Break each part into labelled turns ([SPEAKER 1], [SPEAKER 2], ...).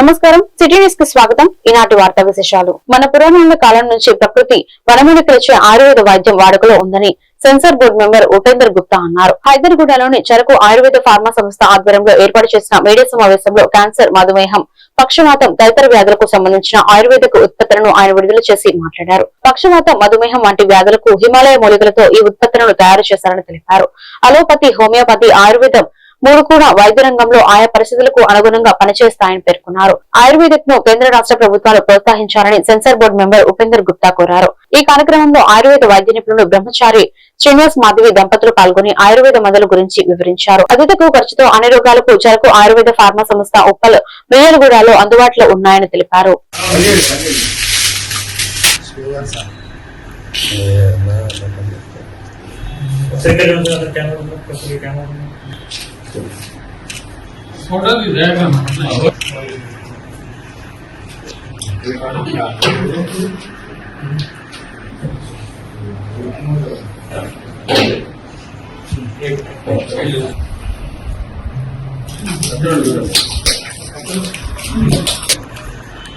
[SPEAKER 1] నమస్కారం. సిటీ న్యూస్కి స్వాగతం. ఈనాటి వార్తా విశేషాలు. మన పురాణాల కాలం నుంచి ప్రకృతి వనమూలికలచే ఆయుర్వేద వైద్యం వాడుకలో ఉందని censor board member Upender Gupta అన్నారు. హైదర్గూడలోని చెరకు ఆయుర్వేద ఫార్మా సంస్థ ఆధ్వర్యంలో ఏర్పాటు చేసిన మీడియా సమావేశంలో క్యాన్సర్ మధుమేహం పక్షవాతం తదితర వ్యాధులకు సంబంధించిన ఆయుర్వేదక ఉత్పత్తులను ఆయన విడుదల చేసి మాట్లాడారు. పక్షవాతం మధుమేహం వంటి వ్యాధులకు హిమాలయ మూలికలతో ఈ ఉత్పత్తులను తయారు చేశారని తెలిపారు. అలోపతి హోమియోపతి ఆయుర్వేదం మూడు కూడా వైద్య రంగంలో ఆయా పరిస్థితులకు అనుగుణంగా పనిచేస్తాయని పేర్కొన్నారు ఆయుర్వేదిక్ను కేంద్ర రాష్ట్ర ప్రభుత్వాలు ప్రోత్సహించాలని censor board member Upender Gupta కోరారు ఈ కార్యక్రమంలో ఆయుర్వేద వైద్య నిపుణులు బ్రహ్మచారి శ్రీనివాస్ మాధవి దంపతులు పాల్గొని ఆయుర్వేద మందుల గురించి వివరించారు అతి తక్కువ ఖర్చుతో అన్ని రోగాలకు చెరకు ఆయుర్వేద ఫార్మా సంస్థ ఉప్పల్ మిర్యాలగూడలో అందుబాటులో ఉన్నాయని తెలిపారు
[SPEAKER 2] సెకండ్ ఉంది కదా కెమెరా ఉంది ప్రతి కెమెరా ఉంది
[SPEAKER 3] ఫోటో తీసేయగలను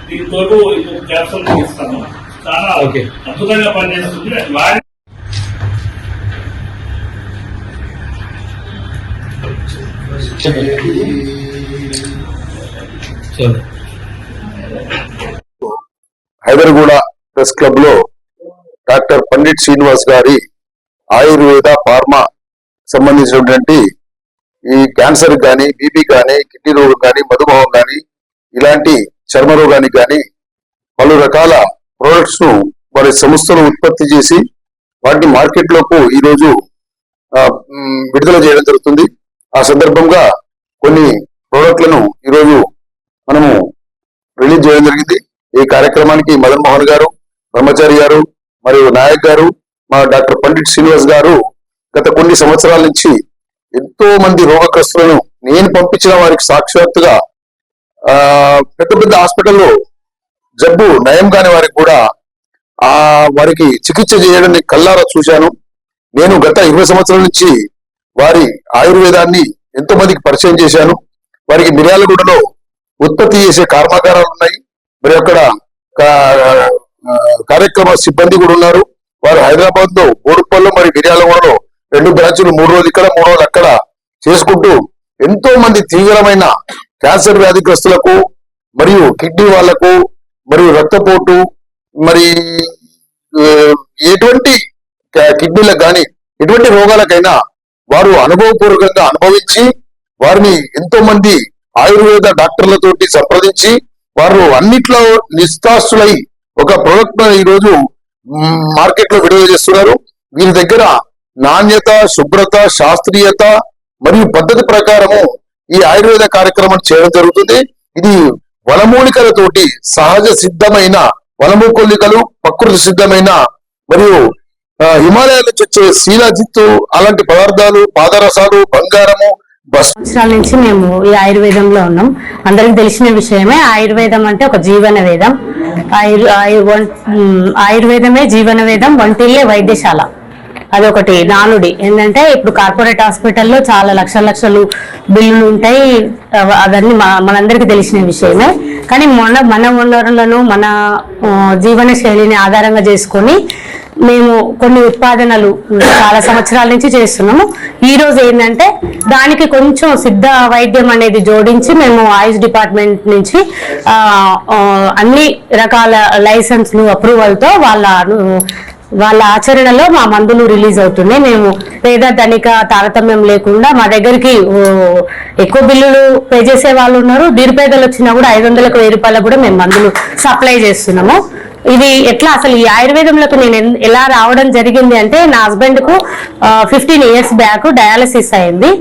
[SPEAKER 2] దీంతో ఇంకొక క్యాప్సూల్ ఇస్తాను చాలా
[SPEAKER 3] ఓకే.
[SPEAKER 2] అద్భుతంగా పనిచేస్తుంది వాడి
[SPEAKER 4] హైదర్గూడ ప్రెస్ క్లబ్లో డాక్టర్ పండిట్ శ్రీనివాస్ గారి ఆయుర్వేద ఫార్మా సంబంధించినటువంటి ఈ క్యాన్సర్ కానీ బీపీ కానీ కిడ్నీ రోగం కానీ మధుమేహం కానీ ఇలాంటి చర్మ రోగానికి కానీ పలు రకాల ప్రోడక్ట్స్ను వారి సంస్థలు ఉత్పత్తి చేసి వాటిని మార్కెట్ లోపు ఈరోజు విడుదల చేయడం జరుగుతుంది. ఆ సందర్భంగా కొన్ని ప్రోడక్ట్లను ఈరోజు మనము రిలీజ్ చేయడం జరిగింది. ఈ కార్యక్రమానికి మదన్ మోహన్ గారు బ్రహ్మచారి గారు మరియు నాయక్ గారు మా డాక్టర్ పండిట్ శ్రీనివాస్ గారు గత కొన్ని సంవత్సరాల నుంచి ఎంతో మంది రోగగ్రస్తులను నేను పంపించిన వారికి సాక్షాత్తుగా ఆ పెద్ద పెద్ద హాస్పిటల్లో జబ్బు నయం కాని వారికి కూడా ఆ వారికి చికిత్స చేయడం కల్లారా చూశాను. నేను గత ఇరవై సంవత్సరాల నుంచి వారి ఆయుర్వేదాన్ని ఎంతో మందికి పరిచయం చేశాను. వారికి మిర్యాలగూడలో ఉత్పత్తి చేసే కర్మాగారాలు ఉన్నాయి. మరి అక్కడ కార్యక్రమ సిబ్బంది కూడా ఉన్నారు. వారు హైదరాబాద్లో బోడుపల్లి మరి మిర్యాలగూడలో రెండు బ్రాంచులు మూడు రోజులు ఇక్కడ మూడు రోజులు అక్కడ చేసుకుంటూ ఎంతో మంది తీవ్రమైన క్యాన్సర్ వ్యాధిగ్రస్తులకు మరియు కిడ్నీ వాళ్ళకు మరియు రక్తపోటు మరి ఎటువంటి కిడ్నీలకు కానీ ఎటువంటి రోగాలకైనా వారు అనుభవపూర్వకంగా అనుభవించి వారిని ఎంతో మంది ఆయుర్వేద డాక్టర్లతోటి సంప్రదించి వారు అన్నిట్లో నిస్తాస్తులై ఒక ప్రొడక్ట్ ఈ రోజు మార్కెట్లో విడుదల చేస్తున్నారు. వీరి దగ్గర నాణ్యత శుభ్రత శాస్త్రీయత మరియు పద్ధతి ప్రకారము ఈ ఆయుర్వేద కార్యక్రమం చేయడం జరుగుతుంది. ఇది వనమూలికలతోటి సహజ సిద్ధమైన వనమూలికలు ప్రకృతి సిద్ధమైన మరియు హిమాలయాల నుంచి వచ్చే శీలాజిత్తు అలాంటి పదార్థాలు పాదరసాలు బంగారము
[SPEAKER 5] సంవత్సరాల నుంచి మేము ఈ ఆయుర్వేదంలో ఉన్నాం. అందరికి తెలిసిన విషయమే ఆయుర్వేదం అంటే ఒక జీవన వేదం. ఆయుర్ ఆయుర్వేదమే జీవన వేదం వంటిల్లే వైద్యశాల. అదొకటి నానుడి. ఏంటంటే ఇప్పుడు కార్పొరేట్ హాస్పిటల్లో చాలా లక్షల లక్షలు బిల్లులు ఉంటాయి. అవన్నీ మనందరికీ తెలిసిన విషయమే. కానీ మన మన వనరులను మన జీవన శైలిని ఆధారంగా చేసుకొని మేము కొన్ని ఉత్పాదనలు చాలా సంవత్సరాల నుంచి చేస్తున్నాము. ఈ రోజు ఏంటంటే దానికి కొంచెం సిద్ధ వైద్యం అనేది జోడించి మేము ఆయుష్ డిపార్ట్మెంట్ నుంచి అన్ని రకాల లైసెన్స్లు అప్రూవల్తో వాళ్ళ వాళ్ళ ఆచరణలో మా మందులు రిలీజ్ అవుతున్నాయి. మేము పేద ధనిక తారతమ్యం లేకుండా మా దగ్గరికి ఎక్కువ బిల్లులు పే చేసే వాళ్ళు ఉన్నారు. నిరుపేదలు వచ్చినా కూడా ఐదు వందలకు వెయ్యి రూపాయలకు కూడా మేము మందులు సప్లై చేస్తున్నాము. ఇది ఎట్లా అసలు ఈ ఆయుర్వేదంలోకి నేను ఎలా రావడం జరిగింది అంటే నా హస్బెండ్కు ఫిఫ్టీన్ ఇయర్స్ బ్యాక్ డయాలసిస్ అయింది.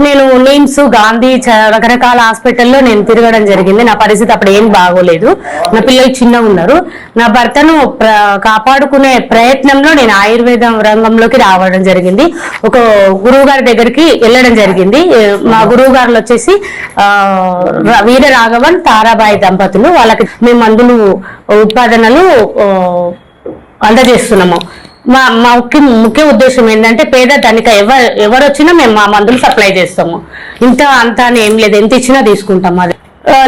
[SPEAKER 5] నేను నిమ్స్ గాంధీ చ- రకరకాల హాస్పిటల్లో నేను తిరగడం జరిగింది. నా పరిస్థితి అప్పుడు ఏం బాగోలేదు. నా పిల్లలు చిన్నగా ఉన్నారు. నా భర్తను కాపాడుకునే ప్రయత్నంలో నేను ఆయుర్వేదం రంగంలోకి రావడం జరిగింది. ఒక గురువు గారి దగ్గరికి వెళ్ళడం జరిగింది. మా గురువు గారులు వచ్చేసి వీర రాఘవన్ తారాబాయి దంపతులు వాళ్ళకి మేము మందులు ఉత్పాదనలు అందజేస్తున్నాము. మా మా ముఖ్య ముఖ్య ఉద్దేశం ఏంటంటే పేద ధనిక ఎవరు ఎవరు వచ్చినా మేము మా మందులు సప్లై చేస్తాము. ఇంత అంత అని ఏం లేదు. ఎంత ఇచ్చినా తీసుకుంటాం అది.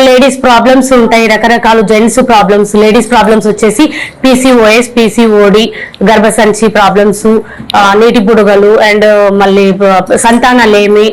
[SPEAKER 5] లేడీస్ ప్రాబ్లమ్స్ ఉంటాయి. రకరకాల జెంట్స్ ప్రాబ్లమ్స్ లేడీస్ ప్రాబ్లమ్స్ వచ్చేసి పీసీఓఎస్ పీసీఓడి గర్భసంచి ప్రాబ్లమ్స్ నీటి బుడగలు అండ్ మళ్ళీ సంతానలేమి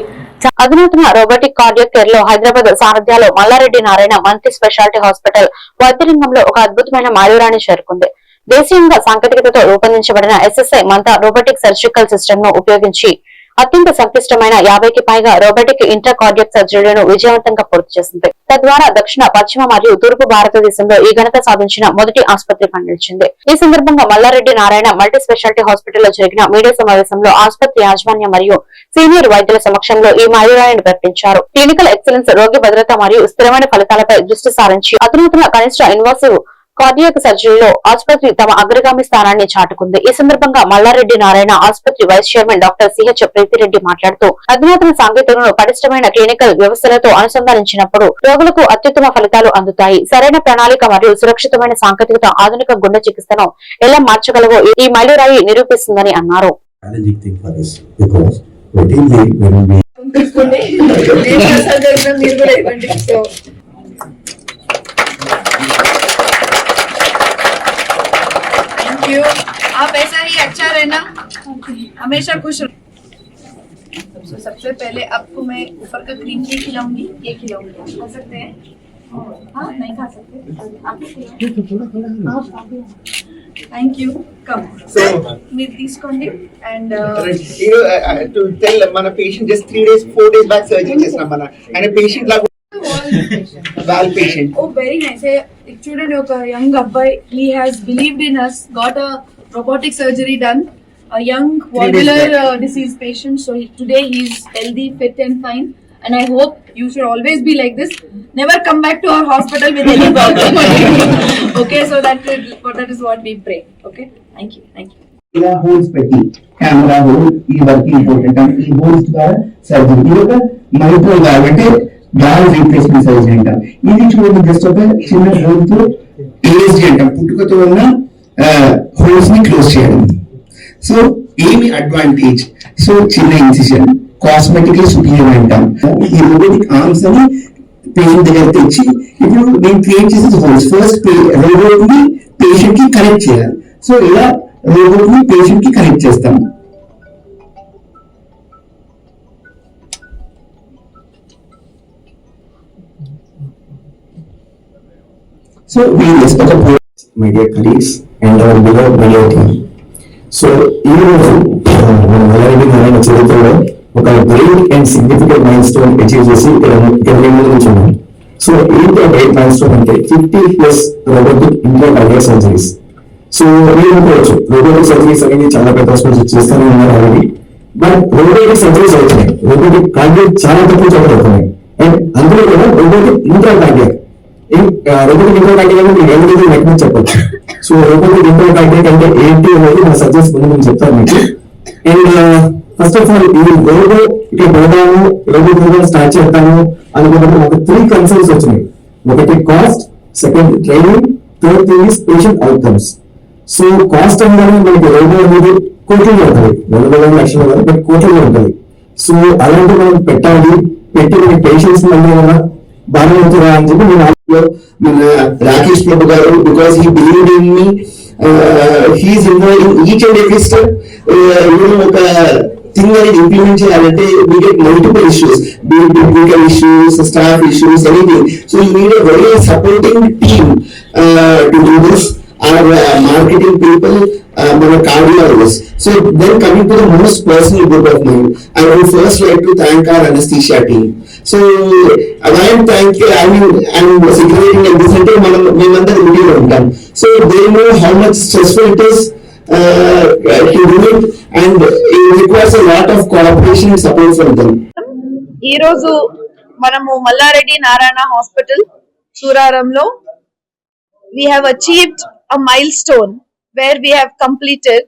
[SPEAKER 1] అధునాతన రోబోటిక్ కార్డియో కేర్లో Hyderabad సారథ్యాలో Mallareddy Narayana multi speciality hospital వైద్యరంగంలో ఒక అద్భుతమైన మాయూరాన్ని చేరుకుంది. దేశీయంగా సాంకేతికతతో రూపొందించబడిన ఎస్ఎస్ఐ మంత రోబోటిక్ సర్జికల్ సిస్టమ్ను ఉపయోగించి అత్యంత సంక్లిష్టమైన యాభైకి పైగా రోబోటిక్ ఇంట్రాకార్డియక్ సర్జరీలను విజయవంతంగా పూర్తి చేసింది. తద్వారా దక్షిణ పశ్చిమ మరియు తూర్పు భారతదేశంలో ఈ ఘనత సాధించిన మొదటి ఆసుపత్రిగా నిలిచింది ఈ సందర్భంగా మల్లారెడ్డి నారాయణ మల్టీ స్పెషాలిటీ హాస్పిటల్లో జరిగిన మీడియా సమావేశంలో ఆసుపత్రి యాజమాన్యం మరియు సీనియర్ వైద్యుల సమక్షంలో ఈ మైలురాయిని ప్రకటించారు. క్లినికల్ ఎక్సలెన్స్ రోగి భద్రత మరియు స్థిరమైన ఫలితాలపై దృష్టి సారించి అధునాతన కనిష్ట ఇన్వాసివ్ కార్డియాక్ సర్జరీలో ఆసుపత్రి తమ అగ్రగామి స్థానాన్ని చాటుకుంది. ఈ సందర్భంగా మల్లారెడ్డి నారాయణ ఆసుపత్రి vice chairman doctor CH Preethi Reddy మాట్లాడుతూ అధునాతన సాంకేతికను పటిష్టమైన క్లినికల్ వ్యవస్థలతో అనుసంధానించినప్పుడు రోగులకు అత్యుత్తమ ఫలితాలు అందుతాయి. సరైన ప్రణాళిక మరియు సురక్షితమైన సాంకేతికత ఆధునిక గుండె చికిత్సను ఎలా మార్చగలవో ఈ మైలురాయి నిరూపిస్తుందని అన్నారు.
[SPEAKER 6] మీరు కూడా ఇవ్వండి. సో थैंक यू आप ऐसा ही अच्छा रहना हमेशा खुश रहो तो सबसे पहले आपको मैं ऊपर का क्रीम ये खिलाऊँगी ये खिलाऊँगी खा सकते हैं हाँ नहीं खा सकते Thank you. Come. So, meet these conditions and.
[SPEAKER 7] Uh, you know, I, I, to tell mana patient just three days, four days back surgery just mana, and a patient like. Valve
[SPEAKER 6] patient. Oh, very nice. చూడండి ఒక young అబ్బాయి he has believed in us got a robotic surgery done a young valvular uh, disease patient so he, today he is healthy fit and fine and i hope you should always be like this never come back to our hospital with any problem okay so that is, that is what we pray okay thank you thank you
[SPEAKER 7] ఇలా holes పెట్టి camera hole ఈ work important అంటే ఈ holes ద్వారా surgery ఇది ఒక micro valve అంటే valve replacement surgery ఇది చూడండి జస్ట్ ఒక చిన్న హోల్తో ఏఎస్డి అంటాం పుట్టుకతో ఉన్న హోల్స్ని క్లోజ్ చేయడం. సో ఏమి అడ్వాంటేజ్ సో చిన్న ఇన్సిషన్ కాస్మెటిక్లీ సుపీరియర్ అంటాం. ఈ రోబోటిక్ ఆర్మ్స్ అని పేషెంట్ దగ్గర తెచ్చి ఇప్పుడు నేను క్రియేట్ చేసే హోల్స్ ఫస్ట్ రోబోట్ని పేషెంట్కి కనెక్ట్ చేయాలి. సో ఇలా రోబోట్ని పేషెంట్కి కనెక్ట్ చేస్తాం సో వేరియస్ ఒక my dear colleagues and our beloved media team so ఈ రోజు మన మల్లారెడ్డి నారాయణ చరిత్రలో ఒక great and significant milestone achieve చేసి ఇక్కడ ఇక్కడ మేము ముందు సో ఏంటి ఆ గ్రేట్ మైల్ స్టోన్ అంటే ఫిఫ్టీ ప్లస్ రోబోటిక్ ఇంట్లో కార్డియా సర్జరీస్ సో మీరు అనుకోవచ్చు రోబోటిక్ సర్జరీస్ అనేది చాలా పెద్ద హాస్పిటల్స్ చేస్తూనే ఉన్నారు ఆల్రెడీ. బట్ రోబోటిక్ సర్జరీస్ అవుతున్నాయి. రోబోటిక్ కార్డియా చాలా తక్కువ చోట్ల అవుతున్నాయి. అండ్ అందులో కూడా robotic intra cardiac robotic intra అంటే మీరు ఏమైనా లెక్క చెప్పొచ్చు. సో రోబోటిక్ ఇంట్రా అంటే ఏంటి అనేది మన సర్జరీస్ ముందు నేను చెప్తాను మీకు. అండ్ ఫస్ట్ ఆఫ్ ఆల్ ఈ రోబో ఇక్కడ పోదాము రోబో ప్రోగ్రామ్ స్టార్ట్ చేద్దాము అనుకున్నప్పుడు ఒక త్రీ కన్సర్న్స్ వచ్చినాయి. ఒకటి cost second training third thing is patient outcomes so cost అనగానే మనకి రోబో అనేది కోట్లలో ఉంటుంది. వందల వేల లక్షల బట్ కోట్లలో ఉంటుంది. సో అలాంటి మనం పెట్టాలి. పెట్టి మన పేషెంట్స్ మళ్ళీ ఏమైనా బాగా అని చెప్పి నేను ఆలోచనలో మన రాకేష్ ప్రభు గారు because he believe in me he's involve in each and every step ఒక థింగ్ అనేది ఇంప్లిమెంట్ చేయాలంటే we get multiple issues technical issues staff issues anything so you need very supporting team to do this or marketing people మన uh, our cardiologists. So then coming to the most personal group of mine, I would first like to thank our anesthesia team. So I am thank I mean I'm secreting at this center మనం మేమందరం వీడియోలో ఉంటాం so they know how much stressful it is to do it and it requires a lot of cooperation and support from them
[SPEAKER 6] ఈ రోజు మనము Mallareddy Narayana hospital సూరారంలో we have achieved a milestone where we have completed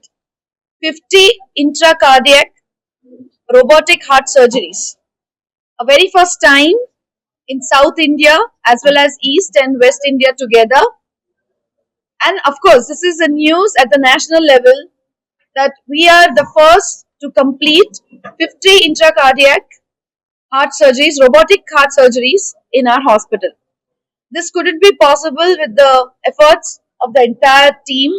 [SPEAKER 6] 50 intracardiac robotic heart surgeries. A very first time in South India as well as East and West India together. And of course, this is the news at the national level that we are the first to complete 50 intracardiac heart surgeries, robotic heart surgeries in our hospital. this couldn't be possible with the efforts of the entire team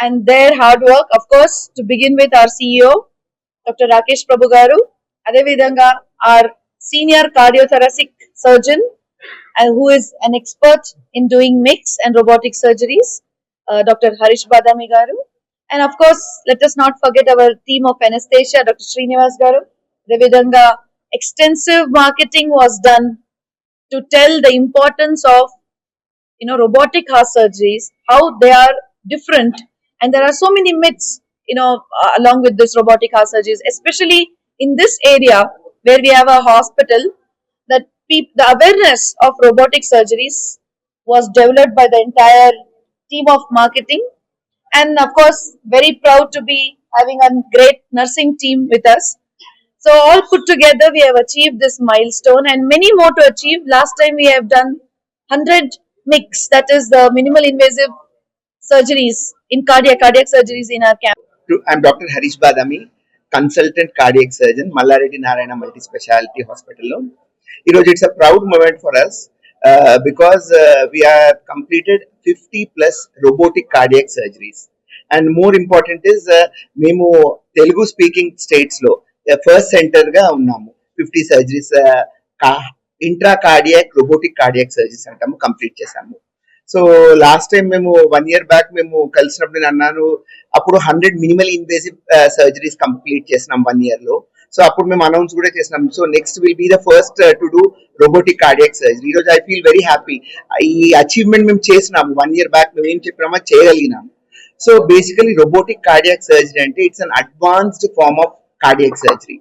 [SPEAKER 6] and their hard work. Of course, to begin with our CEO, Dr. Rakesh Prabhu Garu, అదేవిధంగా our senior cardiothoracic surgeon uh, who is an expert in doing mix and robotic surgeries, uh, Dr. Harish Badami And of course, let us not forget our team of anesthesia, Dr. Srinivas Garu. Revidanga, extensive marketing was done to tell the importance of, you know, robotic heart surgeries, how they are different. And there are so many myths, you know, uh, along with this robotic heart surgeries, especially in this area where we have a hospital that the awareness of robotic surgeries was developed by the entire team of marketing and of course very proud to be having a great nursing team with us so all put together, we have achieved this milestone and many more to achieve. Last time we have done 100 mix, that is the minimal invasive surgeries in cardiac, cardiac surgeries in our camp.
[SPEAKER 8] I'm Dr. Harish Badami, consultant cardiac surgeon Mallareddy Narayana multi speciality హాస్పిటల్లో ఈరోజు it's a proud moment for us because we are completed fifty plus robotic cardiac surgeries and more important is మేము Telugu speaking స్టేట్స్లో first సెంటర్గా ఉన్నాము. Fifty surgeries intra cardiac robotic cardiac surgeries అంటాము complete చేశాము. So last time మేము one year back మేము కలిసినప్పుడు నేను అన్నాను అప్పుడు hundred minimal invasive surgeries complete చేసినాం వన్ ఇయర్లో. సో అప్పుడు మేము అనౌన్స్ కూడా చేసినాం. So next will be the first to do robotic cardiac surgery ఈరోజు ఐ ఫీల్ వెరీ హ్యాపీ ఈ అచీవ్మెంట్ మేము చేసినాము. వన్ ఇయర్ బ్యాక్ మేము ఏం చెప్పినామో చేయగలిగినాము. So basically robotic cardiac surgery అంటే it's an advanced form of cardiac surgery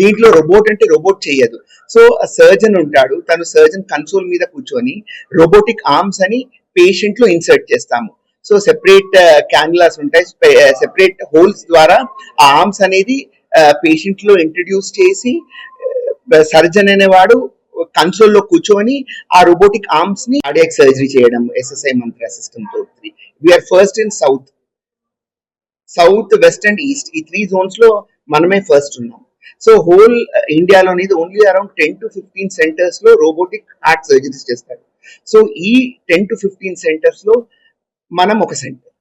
[SPEAKER 8] దీంట్లో robot అంటే రోబోట్ చేయదు. సో సర్జన్ ఉంటాడు. తను సర్జన్ కన్సోల్ మీద కూర్చొని రోబోటిక్ ఆర్మ్స్ అని పేషెంట్లో ఇన్సర్ట్ చేస్తాము. సో సెపరేట్ క్యాన్యులాస్ ఉంటాయి. సెపరేట్ హోల్స్ uh, ద్వారా ఆ ఆర్మ్స్ అనేది uh, పేషెంట్లో ఇంట్రడ్యూస్ చేసి uh, సర్జన్ అనేవాడు కన్సోల్లో కూర్చొని ఆ రోబోటిక్ ఆర్మ్స్ని కార్డియాక్ సర్జరీ చేయడం ఎస్ఎస్ఐ మంత్ర సిస్టమ్తో. We are first in south south west and east ఈ త్రీ జోన్స్లో మనమే ఫస్ట్ ఉన్నాం. సో హోల్ ఇండియాలోని only around ten to fifteen సెంటర్స్లో రోబోటిక్ హార్ట్ సర్జరీస్ చేస్తారు. సో ఈ టెన్ టు ఫిఫ్టీన్ సెంటర్స్లో మనం ఒక సెంటర్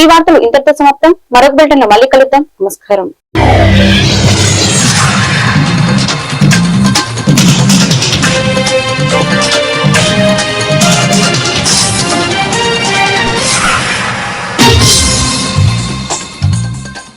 [SPEAKER 1] ఈ వార్తలు ఇంతటితో సమాప్తం. మరొక బిల్టన్లో మళ్ళీ కలుద్దాం. నమస్కారం.